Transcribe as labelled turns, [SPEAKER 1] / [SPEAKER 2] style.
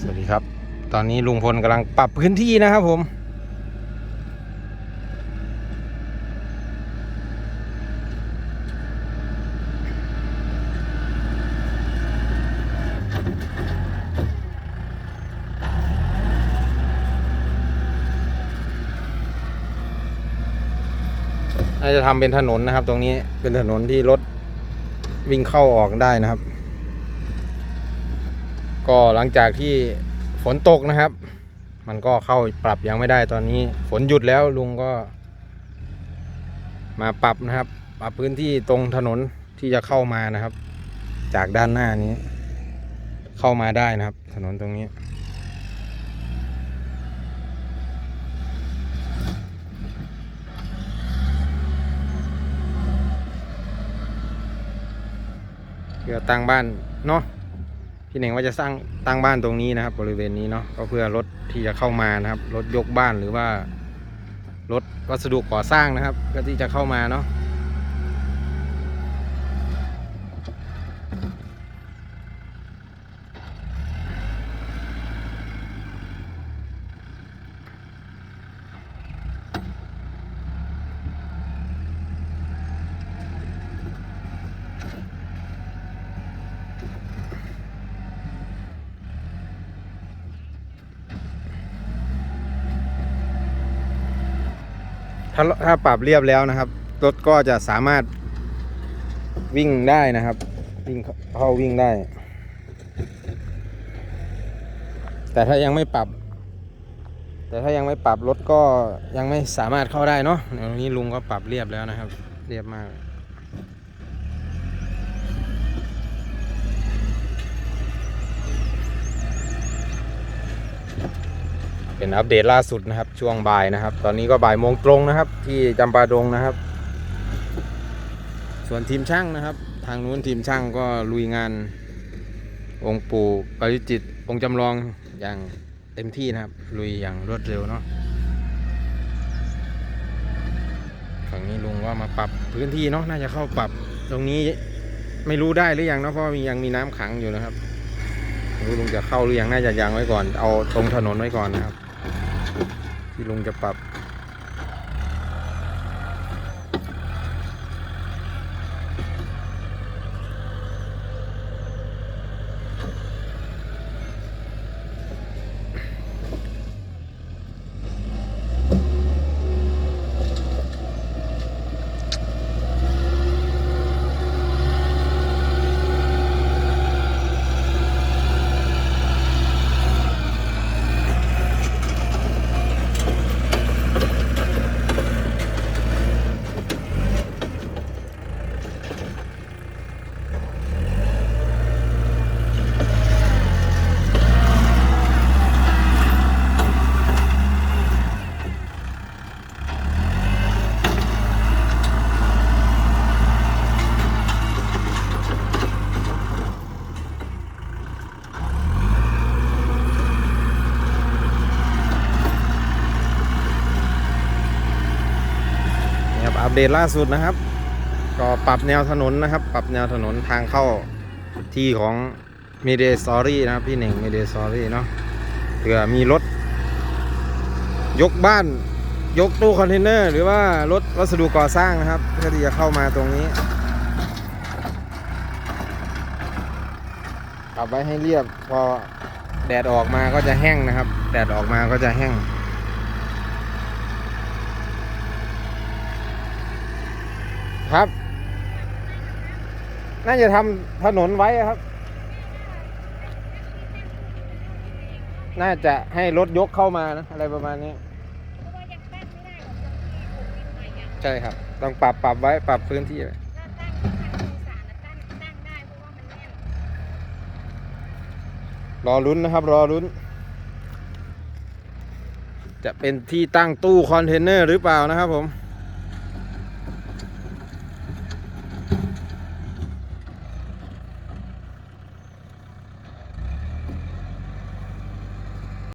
[SPEAKER 1] สวัสดีครับ ตอนนี้ลุงพลกำลังปรับพื้นที่นะครับผม น่าจะทำเป็นถนนนะครับ ตรงนี้เป็นถนนที่รถวิ่งเข้าออกได้นะครับ ก็หลังจากที่ฝนตกนะครับ มันก็เข้าปรับยังไม่ได้ตอนนี้ ฝนหยุดแล้วลุงก็ มาปรับนะครับ ปรับพื้นที่ตรงถนนที่จะเข้ามานะครับ จากด้านหน้านี้ เข้ามาได้นะครับ ถนนตรงนี้เพื่อตั้งบ้านเนาะ พี่เน่งว่าจะสร้างตั้งบ้านตรงนี้นะครับ บริเวณนี้เนาะก็เพื่อรถที่จะเข้ามานะครับรถยกบ้านหรือว่ารถวัสดุก่อสร้างนะครับ ก็ที่จะเข้ามาเนาะ ถ้าถ้าปรับเรียบแล้วนะครับ รถก็จะสามารถวิ่งได้นะครับ วิ่งเข้าวิ่งได้ แต่ถ้ายังไม่ปรับ แต่ถ้ายังไม่ปรับรถก็ยังไม่สามารถเข้าได้เนาะเดี๋ยวนี้ลุงก็ปรับเรียบแล้วนะครับ เรียบมาก เป็น อัปเดตล่าสุดนะครับ ช่วงบ่ายนะครับ ตอนนี้ก็บ่ายโมงตรงนะครับ ที่จำปาดงนะครับ ส่วนทีมช่างนะครับ ทางนู้นทีมช่างก็ลุยงาน องค์ปู่ปริจิตองค์จำลองอย่างเต็มที่นะครับ ลุยอย่างรวดเร็วเนาะฝั่งนี้ลุงว่ามาปรับพื้นที่เนาะน่าจะเข้าปรับตรงนี้ไม่รู้ได้หรือยังเนาะเพราะมียังมีน้ำขังอยู่นะครับรู้ลุงจะเข้าหรือยังน่าจะยังไว้ก่อน เอาตรงถนนไว้ก่อนนะครับ ที่ลุงจะปรับ อัปเดตล่าสุดนะครับ ก็ปรับแนวถนนนะครับ ปรับแนวถนนทางเข้าที่ของเมเดสอรี่นะครับ พี่หนึ่งเมเดสอรี่เนาะเผื่อมีรถ ยกบ้าน ยกตู้คอนเทนเนอร์ หรือว่ารถวัสดุก่อสร้างนะครับเพื่อที่จะเข้ามาตรงนี้ปรับไว้ให้เรียบพอแดดออกมาก็จะแห้งนะครับ แดดออกมาก็จะแห้ง ครับ น่าจะทำถนนไว้ครับ น่าจะให้รถยกเข้ามานะ อะไรประมาณนี้ ใช่ครับ ต้องปรับปรับไว้ปรับพื้นที่ไว้
[SPEAKER 2] ถ้าตั้งทางอีสานน่ะตั้งตั้งได้เพราะว่ามันแน่น
[SPEAKER 1] รอลุ้นนะครับ รอลุ้น จะเป็นที่ตั้งตู้คอนเทนเนอร์หรือเปล่านะครับผม